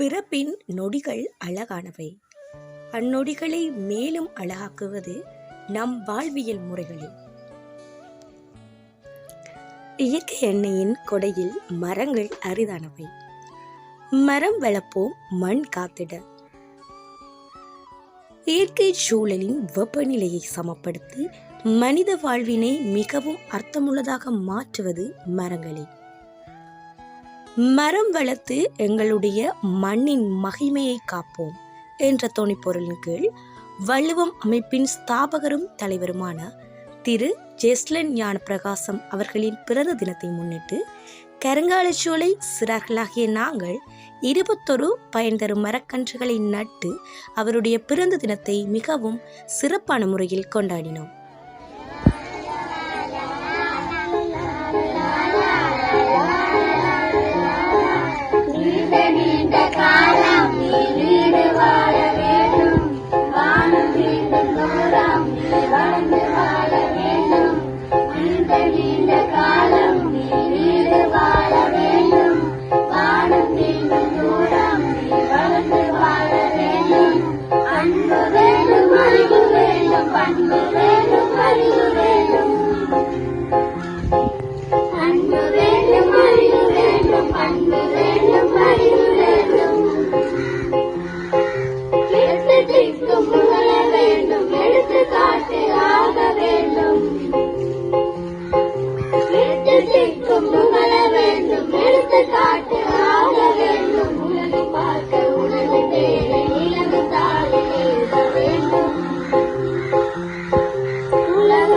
பிறப்பின் நொடிகள் அழகானவை. அந்நொடிகளை மேலும் அழகாக்குவது நம் வாழ்வியல் முறைகளில் இயற்கை எண்ணெயின் கொடையில் மரங்கள் அரிதானவை. மரம் வளர்ப்போம் மண் காத்திட. இயற்கை சூழலின் வெப்பநிலையை சமப்படுத்தி மனித வாழ்வினை மிகவும் அர்த்தமுள்ளதாக மாற்றுவது மரங்களே. மரம் வளர்த்து எங்களுடைய மண்ணின் மகிமையை காப்போம் என்ற தொனிப்பொருளின் கீழ் வள்ளுவம் அமைப்பின் ஸ்தாபகரும் தலைவருமான திரு ஜெஸ்லன் ஞான பிரகாசம் அவர்களின் பிறந்த தினத்தை முன்னிட்டு கருங்காலச்சோலை சிறார்களாகிய நாங்கள் இருபத்தொரு பயன் தரும் மரக்கன்றுகளை நட்டு அவருடைய பிறந்த தினத்தை மிகவும் சிறப்பான முறையில் கொண்டாடினோம்.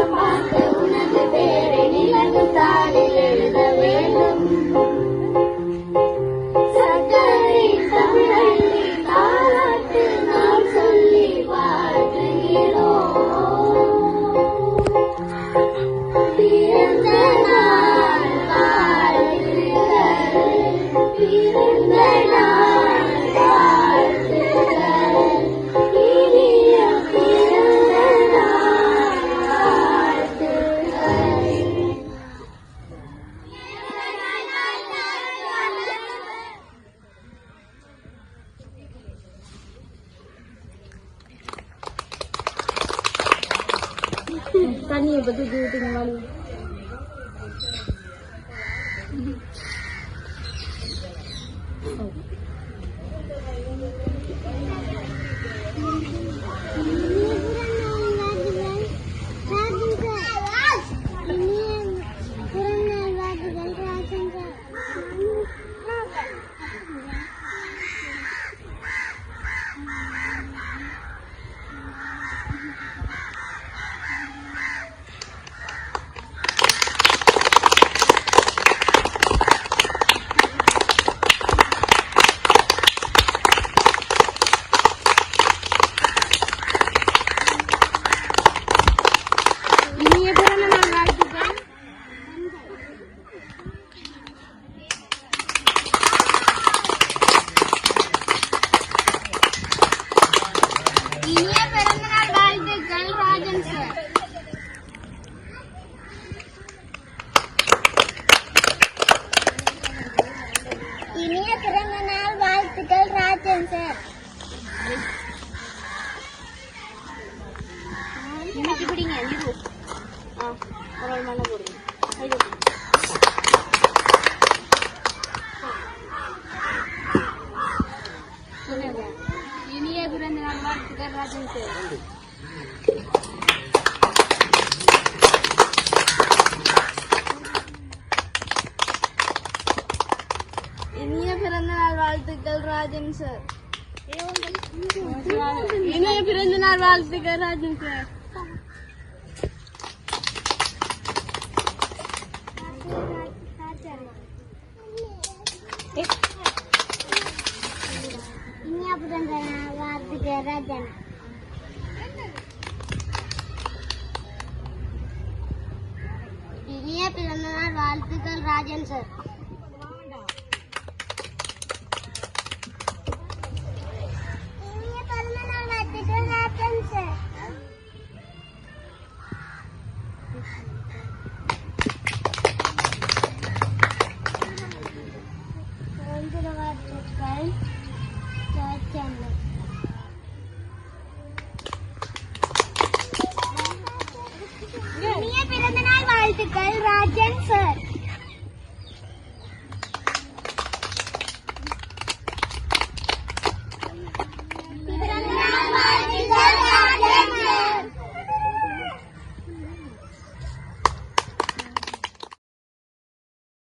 உலகம் பார்க்க உனது பேரை நிலவு தாளில் எழுத வேண்டும். சர்க்கரை தமிழை தாளாட்டு நாம் சொல்லி வாழ்கிறோம் பிறந்த நாள் வாழ்த்துகள் பிறந்த தண்ணியை பற்றி தூத்துங்க மாதிரி Thank you பிறந்த நாள் வாழ்த்துக்கள் இனிய பிறந்தநாள் வாழ்த்துக்கள் ராஜன் சார் இனிய பிறந்த நாள் வாழ்த்துக்கள் சார் இன்னைக்கு பிடிங்க இரு ஆ ஒரு மண்ணை போடுங்க இனிய பிறந்த நாள் வாழ்த்துக்கள் ராஜன் சார் வாழ்த்துக்கள் ராஜன் சார் இனிய பிறந்த நாள் வாழ்த்துக்கள் ராஜன் சார் இனிய பிறந்த நாள் வாழ்த்துக்கள் ராஜன் இனிய பிறந்த நாள் வாழ்த்துக்கள் ராஜன் சார் இனிய இனிய பிறந்தநாள் வாழ்த்துக்கள் ராஜன் சார்